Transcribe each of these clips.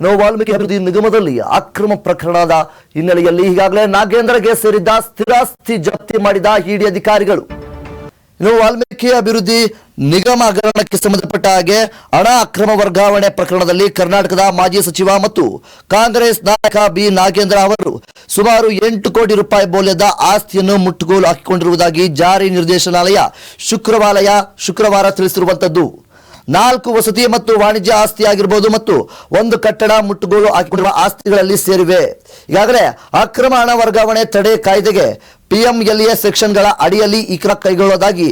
ಇನ್ನು ವಾಲ್ಮೀಕಿ ಅಭಿವೃದ್ಧಿ ನಿಗಮದಲ್ಲಿ ಅಕ್ರಮ ಪ್ರಕರಣದ ಹಿನ್ನೆಲೆಯಲ್ಲಿ ಈಗಾಗಲೇ ನಾಗೇಂದ್ರಗೆ ಸೇರಿದ್ದ ಸ್ಥಿರಾಸ್ತಿ ಜಪ್ತಿ ಮಾಡಿದ ಇಡಿ ಅಧಿಕಾರಿಗಳು. ಇನ್ನು ವಾಲ್ಮೀಕಿ ಅಭಿವೃದ್ಧಿ ನಿಗಮ ಹಗರಣಕ್ಕೆ ಸಂಬಂಧಪಟ್ಟ ಹಾಗೆ ಹಣ ಅಕ್ರಮ ವರ್ಗಾವಣೆ ಪ್ರಕರಣದಲ್ಲಿ ಕರ್ನಾಟಕದ ಮಾಜಿ ಸಚಿವ ಮತ್ತು ಕಾಂಗ್ರೆಸ್ ನಾಯಕ ಬಿ ನಾಗೇಂದ್ರ ಅವರು ಸುಮಾರು ಎಂಟು ಕೋಟಿ ರೂಪಾಯಿ ಮೌಲ್ಯದ ಆಸ್ತಿಯನ್ನು ಮುಟ್ಟುಗೋಲು ಹಾಕಿಕೊಂಡಿರುವುದಾಗಿ ಜಾರಿ ನಿರ್ದೇಶನಾಲಯ ಶುಕ್ರವಾರ ಶುಕ್ರವಾರ ತಿಳಿಸಿರುವಂತದ್ದು. ನಾಲ್ಕು ವಸತಿ ಮತ್ತು ವಾಣಿಜ್ಯ ಆಸ್ತಿ ಆಗಿರಬಹುದು ಮತ್ತು ಒಂದು ಕಟ್ಟಡ ಮುಟ್ಟುಗೋಲು ಹಾಕಿಕೊಂಡಿರುವ ಆಸ್ತಿಗಳಲ್ಲಿ ಸೇರಿವೆ. ಈಗಾಗಲೇ ಅಕ್ರಮ ಹಣ ವರ್ಗಾವಣೆ ತಡೆ ಕಾಯ್ದೆಗೆ ಪಿಎಂಎಲ್ಎ ಸೆಕ್ಷನ್ಗಳ ಅಡಿಯಲ್ಲಿ ಈ ಕ್ರಮ ಕೈಗೊಳ್ಳೋದಾಗಿ,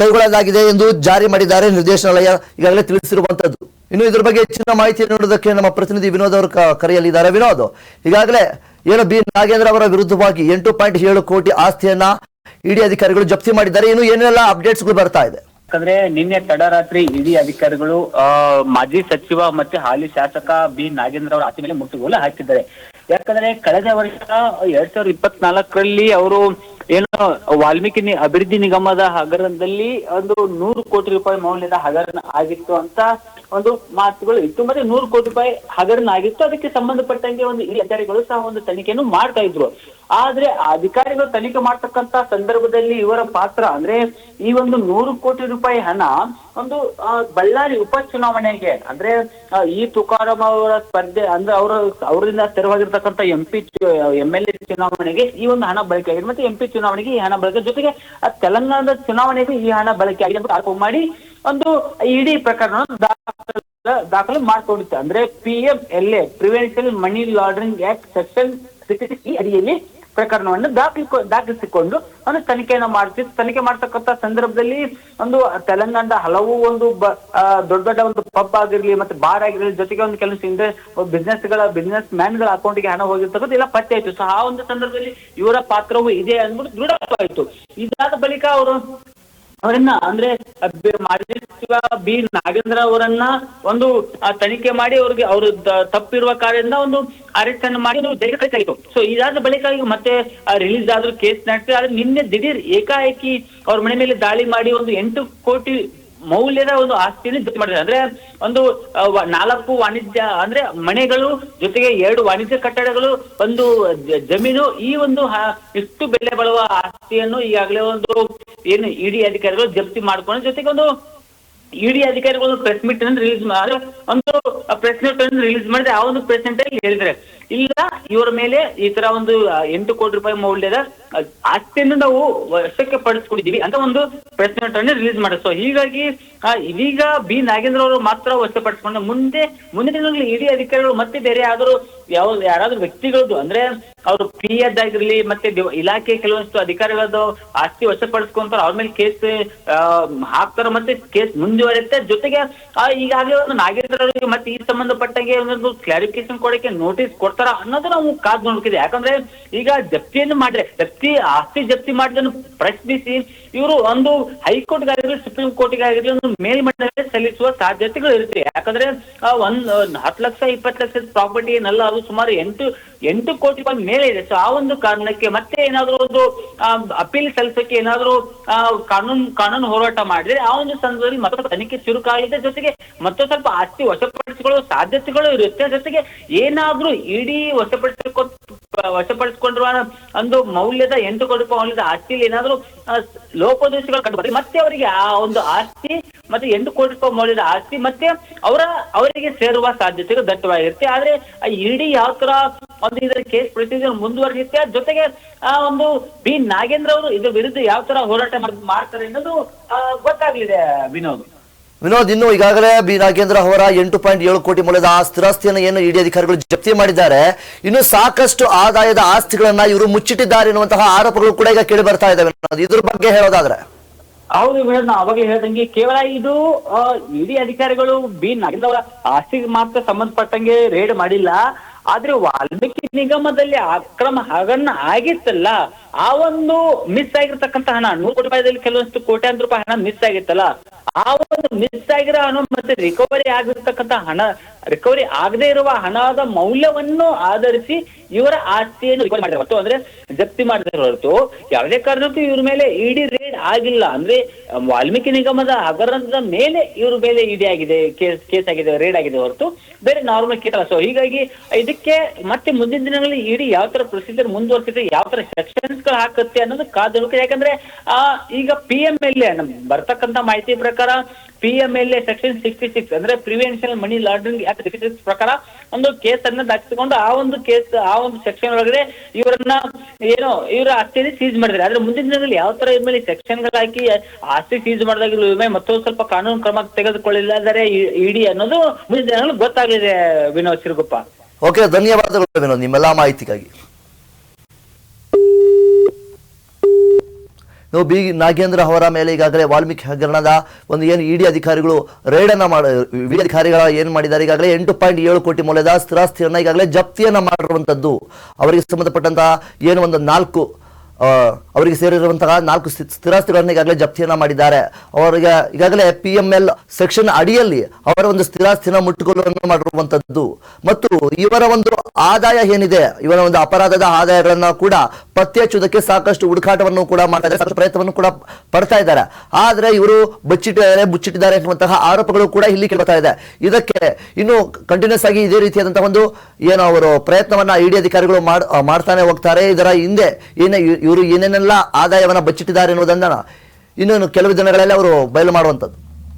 ಕೈಗೊಳ್ಳಲಾಗಿದೆ ಎಂದು ಜಾರಿ ಮಾಡಿದ್ದಾರೆ ನಿರ್ದೇಶನಾಲಯ ಈಗಾಗಲೇ ತಿಳಿಸಿರುವಂತದ್ದು. ಇನ್ನು ಇದ್ರ ಬಗ್ಗೆ ಹೆಚ್ಚಿನ ಮಾಹಿತಿ ನೀಡೋದಕ್ಕೆ ನಮ್ಮ ಪ್ರತಿನಿಧಿ ವಿನೋದ್ ಅವರು ಕರೆಯಲಿದ್ದಾರೆ ವಿನೋದ್, ಈಗಾಗಲೇ ಏನು ಬಿ ನಾಗೇಂದ್ರ ಅವರ ವಿರುದ್ಧವಾಗಿ ಎಂಟು ಪಾಯಿಂಟ್ ಏಳು ಕೋಟಿ ಆಸ್ತಿಯನ್ನ ಇಡಿ ಅಧಿಕಾರಿಗಳು ಜಪ್ತಿ ಮಾಡಿದ್ದಾರೆ. ಇನ್ನು ಏನೆಲ್ಲ ಅಪ್ಡೇಟ್ಸ್ಗಳು ಬರ್ತಾ ಇದೆ? ಯಾಕಂದ್ರೆ ನಿನ್ನೆ ತಡರಾತ್ರಿ ಇಡಿ ಅಧಿಕಾರಿಗಳು ಮಾಜಿ ಸಚಿವ ಮತ್ತೆ ಹಾಲಿ ಶಾಸಕ ಬಿ ನಾಗೇಂದ್ರ ಅವರ ಆಚೆ ಮೇಲೆ ಮುಟ್ಟುಗೋಲು ಹಾಕಿದ್ದಾರೆ. ಯಾಕಂದ್ರೆ ಕಳೆದ ವರ್ಷ ಎರಡ್ ಸಾವಿರದ ಇಪ್ಪತ್ನಾಲ್ಕರಲ್ಲಿ ಅವರು ಏನು ವಾಲ್ಮೀಕಿ ಅಭಿವೃದ್ಧಿ ನಿಗಮದ ಹಗರಣದಲ್ಲಿ ಒಂದು ನೂರು ಕೋಟಿ ರೂಪಾಯಿ ಮೌಲ್ಯದ ಹಗರಣ ಆಗಿತ್ತು ಅಂತ ಒಂದು ಮಾತುಗಳು ಇತ್ತು. ಮತ್ತೆ ನೂರು ಕೋಟಿ ರೂಪಾಯಿ ಹಗರಣ ಆಗಿತ್ತು ಅದಕ್ಕೆ ಸಂಬಂಧಪಟ್ಟಂಗೆ ಒಂದು ಈ ಅಧಿಕಾರಿಗಳು ಸಹ ಒಂದು ತನಿಖೆಯನ್ನು ಮಾಡ್ತಾ ಇದ್ರು. ಆದ್ರೆ ಅಧಿಕಾರಿಗಳು ತನಿಖೆ ಮಾಡ್ತಕ್ಕಂತ ಸಂದರ್ಭದಲ್ಲಿ ಇವರ ಪಾತ್ರ ಅಂದ್ರೆ ಈ ಒಂದು ನೂರು ಕೋಟಿ ರೂಪಾಯಿ ಹಣ ಒಂದು ಬಳ್ಳಾರಿ ಉಪಚುನಾವಣೆಗೆ ಅಂದ್ರೆ ಈ ತುಕಾರಾಮ್ ಅವರ ಸ್ಪರ್ಧೆ ಅಂದ್ರೆ ಅವರ, ಅವರಿಂದ ತೆರವಾಗಿರ್ತಕ್ಕಂಥ M P M L A ಚುನಾವಣೆಗೆ ಈ ಒಂದು ಹಣ ಬಳಕೆ ಆಗಿದೆ. ಮತ್ತೆ ಎಂ ಪಿ ಚುನಾವಣೆಗೆ ಈ ಹಣ ಬಳಕೆ ಜೊತೆಗೆ ತೆಲಂಗಾಣದ ಚುನಾವಣೆಗೂ ಈ ಹಣ ಬಳಕೆ ಆಗಿದೆ ಅಂತ ಆರೋಪ ಮಾಡಿ ಒಂದು ಇಡೀ ಪ್ರಕರಣ ದಾಖಲು ಮಾಡಿಕೊಂಡಿತ್ತು. ಅಂದ್ರೆ P M L A prevention money laundering act section ಈ ಅಡಿಯಲ್ಲಿ ಪ್ರಕರಣವನ್ನು ದಾಖಲ ದಾಖಲಿಸಿಕೊಂಡು ಒಂದು ತನಿಖೆಯನ್ನು ಮಾಡ್ತಿತ್ತು ತನಿಖೆ ಮಾಡ್ತಕ್ಕಂತ ಸಂದರ್ಭದಲ್ಲಿ ಒಂದು ತೆಲಂಗಾಣದ ಹಲವು ಒಂದು ದೊಡ್ಡ ದೊಡ್ಡ ಒಂದು ಪಬ್ ಆಗಿರ್ಲಿ ಮತ್ತೆ ಬಾರ್ ಆಗಿರ್ಲಿ ಜೊತೆಗೆ ಒಂದು ಕೆಲವು ಬಿಸ್ನೆಸ್ಗಳ ಬಿಸ್ನೆಸ್ ಮ್ಯಾನ್ಗಳ ಅಕೌಂಟ್ಗೆ ಹಣ ಹೋಗಿರ್ತಕ್ಕಂಥ ಎಲ್ಲ ಪತ್ತೆ ಆಯ್ತು. ಸೊ ಆ ಒಂದು ಸಂದರ್ಭದಲ್ಲಿ ಇವರ ಪಾತ್ರವೂ ಇದೆ ಅಂದ್ಬಿಟ್ಟು ದೃಢವಾಯಿತು ಇದಾದ ಬಳಿಕ ಅವರು ಅವರನ್ನ ಅಂದ್ರೆ ಮಾಜಿ ಬಿ ನಾಗೇಂದ್ರ ಅವರನ್ನ ಒಂದು ತನಿಖೆ ಮಾಡಿ ಅವ್ರಿಗೆ ಅವರು ತಪ್ಪಿರುವ ಕಾರ್ಯದಿಂದ ಒಂದು ಅರೆಸ್ಟ್ ಅನ್ನು ಮಾಡಿ ಜೈಲಿಗೆ ಕಳಿಸಾಯಿತು ಸೊ ಇದಾದ ಬಳಿಕ ಈಗ ಮತ್ತೆ ರಿಲೀಸ್ ಆದ್ರೂ ಕೇಸ್ ನಡೆಸಿ ಆದ್ರೆ ನಿನ್ನೆ ದಿಢೀರ್ ಏಕಾಏಕಿ ಅವ್ರ ಮನೆ ಮೇಲೆ ದಾಳಿ ಮಾಡಿ ಒಂದು ಎಂಟು ಕೋಟಿ ಮೌಲ್ಯದ ಒಂದು ಆಸ್ತಿಯನ್ನು ಜೊತೆ ಮಾಡಿದ್ದಾರೆ. ಅಂದ್ರೆ ಒಂದು ನಾಲ್ಕು ವಾಣಿಜ್ಯ, ಅಂದ್ರೆ ಮನೆಗಳು ಜೊತೆಗೆ ಎರಡು ವಾಣಿಜ್ಯ ಕಟ್ಟಡಗಳು, ಒಂದು ಜಮೀನು, ಈ ಒಂದು ಇಷ್ಟು ಬೆಲೆ ಬಾಳುವ ಆಸ್ತಿಯನ್ನು ಈಗಾಗಲೇ ಒಂದು ಏನು ಇಡಿ ಅಧಿಕಾರಿಗಳು ಜಪ್ತಿ ಮಾಡ್ಕೊಂಡು ಜೊತೆಗೆ ಒಂದು ಇಡಿ ಅಧಿಕಾರಿಗಳು ಪ್ರೆಸ್ ಮೀಟ್ ಅನ್ನು ರಿಲೀಸ್ ಮಾಡಿ ಒಂದು ಪ್ರೆಸ್ ಮೀಟ್ ಅನ್ನು ರಿಲೀಸ್ ಮಾಡಿದ್ರೆ ಆ ಒಂದು ಪ್ರೆಸೆಂಟ್ ಅಲ್ಲಿ ಹೇಳಿದ್ರೆ ಇಲ್ಲ, ಇವರ ಮೇಲೆ ಈ ತರ ಒಂದು ಎಂಟು ಕೋಟಿ ರೂಪಾಯಿ ಮೌಲ್ಯದ ಆಸ್ತಿಯನ್ನು ನಾವು ವಶಕ್ಕೆ ಪಡಿಸ್ಕೊಂಡಿದೀವಿ ಅಂತ ಒಂದು ಪ್ರೆಸ್ ಮೀಟ್ ಅನ್ನು ರಿಲೀಸ್ ಮಾಡಿ ಸೊ ಹೀಗಾಗಿ ಇದೀಗ ಬಿ. ನಾಗೇಂದ್ರ ಅವರು ಮಾತ್ರ ವಶಪಡಿಸ್ಕೊಂಡು ಮುಂದೆ, ಮುಂದಿನ ದಿನಗಳಲ್ಲಿ ಇಡಿ ಅಧಿಕಾರಿಗಳು ಮತ್ತೆ ಬೇರೆ ಯಾವ್ದಾದ್ರು ಯಾವ ಯಾರಾದ್ರೂ ವ್ಯಕ್ತಿಗಳದ್ದು ಅಂದ್ರೆ ಅವರು ಪಿ ಎದ್ ಆಗಿರ್ಲಿ ಮತ್ತೆ ಇಲಾಖೆ ಕೆಲವೊಂದಿಷ್ಟು ಅಧಿಕಾರಿಗಳದ್ದು ಆಸ್ತಿ ವಶಪಡಿಸ್ಕೊಂತಾರ ಅವ್ರ ಮೇಲೆ ಕೇಸ್ ಹಾಕ್ತಾರ ಮತ್ತೆ ಕೇಸ್ ಮುಂದುವರಿಯುತ್ತೆ. ಜೊತೆಗೆ ಈಗಾಗಲೇ ಒಂದು ನಾಗೇಂದ್ರ ಅವರಿಗೆ ಮತ್ತೆ ಈ ಸಂಬಂಧಪಟ್ಟಂಗೆ ಒಂದೊಂದು ಕ್ಲಾರಿಫಿಕೇಶನ್ ಕೊಡಕ್ಕೆ ನೋಟಿಸ್ ಕೊಡ್ತಾರ ಅನ್ನೋದು ನಾವು ಕಾದ್ ನೋಡ್ಕಿದೆ ಯಾಕಂದ್ರೆ ಈಗ ಜಪ್ತಿಯನ್ನು ಮಾಡಿದ್ರೆ ಜಪ್ತಿ ಆಸ್ತಿ ಜಪ್ತಿ ಮಾಡಿದನ್ನು ಪ್ರಶ್ನಿಸಿ, ಇವರು ಒಂದು ಹೈಕೋರ್ಟ್ ಆಗಿರ್ಲಿ ಸುಪ್ರೀಂ ಕೋರ್ಟ್ ಆಗಿರ್ಲಿ ಒಂದು ಮೇಲ್ಮಟ್ಟದಲ್ಲಿ ಸಲ್ಲಿಸುವ ಸಾಧ್ಯತೆಗಳು ಇರುತ್ತೆ. ಯಾಕಂದ್ರೆ ಒಂದ್ ಹತ್ತು ಲಕ್ಷ, ಇಪ್ಪತ್ತು ಲಕ್ಷದ ಪ್ರಾಪರ್ಟಿ ಏನಲ್ಲ, ಅದು ಸುಮಾರು ಎಂಟು ಎಂಟು ಕೋಟಿ ರೂಪಾಯಿ ಮೇಲೆ ಇದೆ. ಸೊ ಆ ಒಂದು ಕಾರಣಕ್ಕೆ ಮತ್ತೆ ಏನಾದ್ರು ಒಂದು ಅಪೀಲ್ ಸಲ್ಲಿಸೋಕೆ ಏನಾದ್ರು ಕಾನೂನು ಕಾನೂನು ಹೋರಾಟ ಮಾಡಿದ್ರೆ ಆ ಒಂದು ಸಂದರ್ಭದಲ್ಲಿ ಮತ್ತೊಂದು ತನಿಖೆ ಚುರುಕಾಗಿದೆ ಜೊತೆಗೆ ಮತ್ತೊಂದು ಸ್ವಲ್ಪ ಆಸ್ತಿ ವಶಪಡಿಸಿಕೊಳ್ಳುವ ಸಾಧ್ಯತೆಗಳು ಇರುತ್ತೆ. ಜೊತೆಗೆ ಏನಾದ್ರು ಇಡೀ ವಶಪಡಿಸಿಕೊ ವಶಪಡಿಸಿಕೊಂಡಿರುವ ಒಂದು ಮೌಲ್ಯದ ಎಂಟು ಕೋಟಿ ರೂಪಾಯಿ ಮೌಲ್ಯದ ಆಸ್ತಿಯಲ್ಲಿ ಏನಾದ್ರು ಲೋಪದೋಷಗಳು ಕಂಡು ಬರ್ತದೆ ಮತ್ತೆ ಅವರಿಗೆ ಆ ಒಂದು ಆಸ್ತಿ ಮತ್ತೆ ಎಂಟು ಕೋಟಿ ರೂಪಾಯಿ ಮೌಲ್ಯದ ಆಸ್ತಿ ಮತ್ತೆ ಅವರ, ಅವರಿಗೆ ಸೇರುವ ಸಾಧ್ಯತೆಗಳು ದಟ್ಟವಾಗಿರುತ್ತೆ. ಆದ್ರೆ ಇಡೀ ಯಾವ ತರ ಒಂದು ಇದರ ಕೇಸ್ ಪ್ರೊಸೀಜರ್ ಮುಂದುವರಿಸುತ್ತೆ ಜೊತೆಗೆ ಆ ಒಂದು ಬಿ ನಾಗೇಂದ್ರ ಅವರು ಇದ್ರ ವಿರುದ್ಧ ಯಾವ ತರ ಹೋರಾಟ ಮಾಡ್- ಮಾಡ್ತಾರೆ ಅನ್ನೋದು ಗೊತ್ತಾಗ್ಲಿದೆ, ವಿನೋದ್. ವಿನೋದ್, ಇನ್ನು ಈಗಾಗಲೇ ಬಿ ನಾಗೇಂದ್ರ ಅವರ ಎಂಟು ಪಾಯಿಂಟ್ ಏಳು ಕೋಟಿ ಮೌಲ್ಯದ ಆ ಸ್ಥಿರಾಸ್ತಿಯನ್ನು ಏನು ಇಡಿ ಅಧಿಕಾರಿಗಳು ಜಪ್ತಿ ಮಾಡಿದ್ದಾರೆ. ಇನ್ನು ಸಾಕಷ್ಟು ಆದಾಯದ ಆಸ್ತಿಗಳನ್ನ ಇವರು ಮುಚ್ಚಿಟ್ಟಿದ್ದಾರೆ ಎನ್ನುವಂತಹ ಆರೋಪಗಳು ಕೂಡ ಈಗ ಕೇಳಿ ಬರ್ತಾ ವಿನೋದ್. ಇದ್ರ ಬಗ್ಗೆ ಹೇಳೋದಾದ್ರೆ. ಹೌದು ನಾ ಅವಾಗ ಹೇಳ್ದಂಗೆ ಕೇವಲ ಇದು ಇಡಿ ಇಡೀ ಅಧಿಕಾರಿಗಳು ಬಿ ನಾಗೇಂದ್ರ ಅವರ ಆಸ್ತಿಗೆ ಮಾತ್ರ ಸಂಬಂಧಪಟ್ಟಂಗೆ ರೇಡ್ ಮಾಡಿಲ್ಲ. ಆದ್ರೆ ವಾಲ್ಮೀಕಿ ನಿಗಮದಲ್ಲಿ ಅಕ್ರಮ ಹಗರಣ ಆಗಿತ್ತಲ್ಲ, ಆ ಒಂದು ಮಿಸ್ ಆಗಿರ್ತಕ್ಕಂತ ಹಣ, ನೂರು ಕೋಟಿ ರೂಪಾಯಿದಲ್ಲಿ ಕೆಲವೊಂದು ಕೋಟ್ಯಾಂತರ ರೂಪಾಯಿ ಹಣ ಮಿಸ್ ಆಗಿತ್ತಲ್ಲ ಆ ಒಂದು ಮಿಸ್ ಆಗಿರೋ ಹಣ ಮತ್ತೆ ರಿಕವರಿ ಆಗಿರ್ತಕ್ಕಂಥ ಹಣ ರಿಕವರಿ ಆಗದೆ ಇರುವ ಹಣದ ಮೌಲ್ಯವನ್ನು ಆಧರಿಸಿ ಇವರ ಆಸ್ತಿಯನ್ನು ರಿಕವರಿ ಅಂದ್ರೆ ಜಪ್ತಿ ಮಾಡಿದ್ರೆ ಹೊರತು, ಯಾವುದೇ ಕಾರಣಕ್ಕೂ ಇವ್ರ ಮೇಲೆ ಇಡಿ ಆಗಿಲ್ಲ ಅಂದ್ರೆ ವಾಲ್ಮೀಕಿ ನಿಗಮದ ಹಗರಣದ ಮೇಲೆ ಇವ್ರ ಮೇಲೆ ಇಡಿ ಆಗಿದೆ ಕೇಸ್ ಕೇಸ್ ಆಗಿದೆ ರೇಡ್ ಆಗಿದೆ ಹೊರತು ಬೇರೆ ನಾರ್ಮಲ್ ಕೇಸ್ ಅಲ್ಲ ಸೊ ಹೀಗಾಗಿ ಇದಕ್ಕೆ ಮತ್ತೆ ಮುಂದಿನ ದಿನಗಳಲ್ಲಿ ಇಡಿ ಯಾವ ತರ ಪ್ರೊಸೀಜರ್ ಮುಂದುವರ್ಸಿದ್ರೆ, ಯಾವ ತರ ಸೆಕ್ಷನ್ಸ್ಗಳು ಹಾಕುತ್ತೆ ಅನ್ನೋದು ಕಾದು. ಯಾಕಂದ್ರೆ, ಆ, ಈಗ ಪಿ ಎಂ ಎಲ್ ಎ ಬರ್ತಕ್ಕಂತ ಮಾಹಿತಿ ಪ್ರಕಾರ P M section sixty six ಅಂದ್ರೆ ಪ್ರಿವೆನ್ಷನ್ ಮನಿ ಲಾಂಡ್ರಿಂಗ್ ಆಕ್ಟ್ ಪ್ರಕಾರ ಒಂದು ಕೇಸ್ ಅನ್ನ ದಾಖಲಿಸಿಕೊಂಡು ಆ ಒಂದು ಕೇಸ್ ಆ ಒಂದು ಸೆಕ್ಷನ್ ಒಳಗಡೆ ಇವರನ್ನ ಏನು, ಇವರ ಆಸ್ತಿಯಲ್ಲಿ ಸೀಸ್ ಮಾಡಿದ್ರೆ ಆದ್ರೆ ಮುಂದಿನ ದಿನದಲ್ಲಿ ಯಾವ ತರ ಇದ್ಮೇಲೆ ಮೇಲೆ ಸೆಕ್ಷನ್ ಹಾಕಿ ಆಸ್ತಿ ಸೀಸ್ ಮಾಡಿದಾಗ ವಿಮೆ ಮತ್ತೊಂದು ಸ್ವಲ್ಪ ಕಾನೂನು ಕ್ರಮ ತೆಗೆದುಕೊಳ್ಳಿಲ್ಲದರೆ ಇಡಿ ಅನ್ನೋದು ಮುಂದಿನ ದಿನಗಳು ಗೊತ್ತಾಗಲಿದೆ ವಿನೋದ್ ಸಿರುಗುಪ್ಪ. ಓಕೆ ಧನ್ಯವಾದಗಳು ವಿನೋದ್, ನಿಮ್ಮೆಲ್ಲ ಮಾಹಿತಿಗಾಗಿ. ನೀವು ಬಿ ನಾಗೇಂದ್ರ ಅವರ ಮೇಲೆ ಈಗಾಗಲೇ ವಾಲ್ಮೀಕಿ ಹಗರಣದ ಒಂದು ಏನು ಇಡಿ ಅಧಿಕಾರಿಗಳು ರೇಡನ್ನು ಮಾಡ, ಇಡಿ ಅಧಿಕಾರಿಗಳ ಏನು ಮಾಡಿದ್ದಾರೆ? ಈಗಾಗಲೇ ಎಂಟು ಪಾಯಿಂಟ್ ಏಳು ಕೋಟಿ ಮೌಲ್ಯದ ಸ್ಥಿರಾಸ್ತಿಯನ್ನು ಈಗಾಗಲೇ ಜಪ್ತಿಯನ್ನು ಮಾಡಿರುವಂಥದ್ದು ಅವರಿಗೆ ಸಂಬಂಧಪಟ್ಟಂತಹ ಏನು ಒಂದು ನಾಲ್ಕು ಅವರಿಗೆ ಸೇರಿರುವಂತಹ ನಾಲ್ಕು ಸ್ಥಿ- ಸ್ಥಿರಾಸ್ತಿಗಳನ್ನು ಈಗಾಗಲೇ ಜಪ್ತಿಯನ್ನ ಮಾಡಿದ್ದಾರೆ. ಅವರಿಗೆ ಈಗಾಗಲೇ ಪಿ ಎಂ ಎಲ್ ಸೆಕ್ಷನ್ ಅಡಿಯಲ್ಲಿ ಅವರ ಒಂದು ಸ್ಥಿರಾಸ್ತಿನ ಮುಟ್ಟುಗೋಲನ್ನು ಮಾಡಿರುವಂತದ್ದು. ಮತ್ತು ಇವರ ಒಂದು ಆದಾಯ ಏನಿದೆ, ಇವರ ಒಂದು ಅಪರಾಧದ ಆದಾಯಗಳನ್ನು ಕೂಡ ಪತ್ತೆ ಹಚ್ಚುವುದಕ್ಕೆ ಸಾಕಷ್ಟು ಹುಡುಕಾಟವನ್ನು ಕೂಡ ಮಾಡಿದ್ದಾರೆ ಸಾಕಷ್ಟು ಪ್ರಯತ್ನವನ್ನು ಕೂಡ ಪಡ್ತಾ ಇದ್ದಾರೆ. ಆದರೆ ಇವರು ಬಚ್ಚಿಟ್ಟಿದ್ದಾರೆ, ಮುಚ್ಚಿಟ್ಟಿದ್ದಾರೆ ಎನ್ನುವಂತಹ ಆರೋಪಗಳು ಕೂಡ ಇಲ್ಲಿ ಕೇಳ್ತಾ ಇದೆ. ಇದಕ್ಕೆ ಇನ್ನು ಕಂಟಿನ್ಯೂಸ್ ಆಗಿ ಇದೇ ರೀತಿಯಾದಂತಹ ಒಂದು, ಏನು ಅವರು ಪ್ರಯತ್ನವನ್ನ ಇಡಿ ಅಧಿಕಾರಿಗಳು ಮಾಡ್- ಮಾಡ್ತಾನೆ ಹೋಗ್ತಾರೆ. ಇದರ ಹಿಂದೆ ಏನೇ ಇವರು ಏನೇನೆಲ್ಲ ಆದಾಯವನ್ನು ಬಚ್ಚಿಟ್ಟಿದ್ದಾರೆ ಅನ್ನೋದನ್ನ ಇನ್ನೊಂದು ಕೆಲವು ದಿನಗಳಲ್ಲಿ ಅವರು ಬಯಲು ಮಾಡುವಂಥದ್ದು.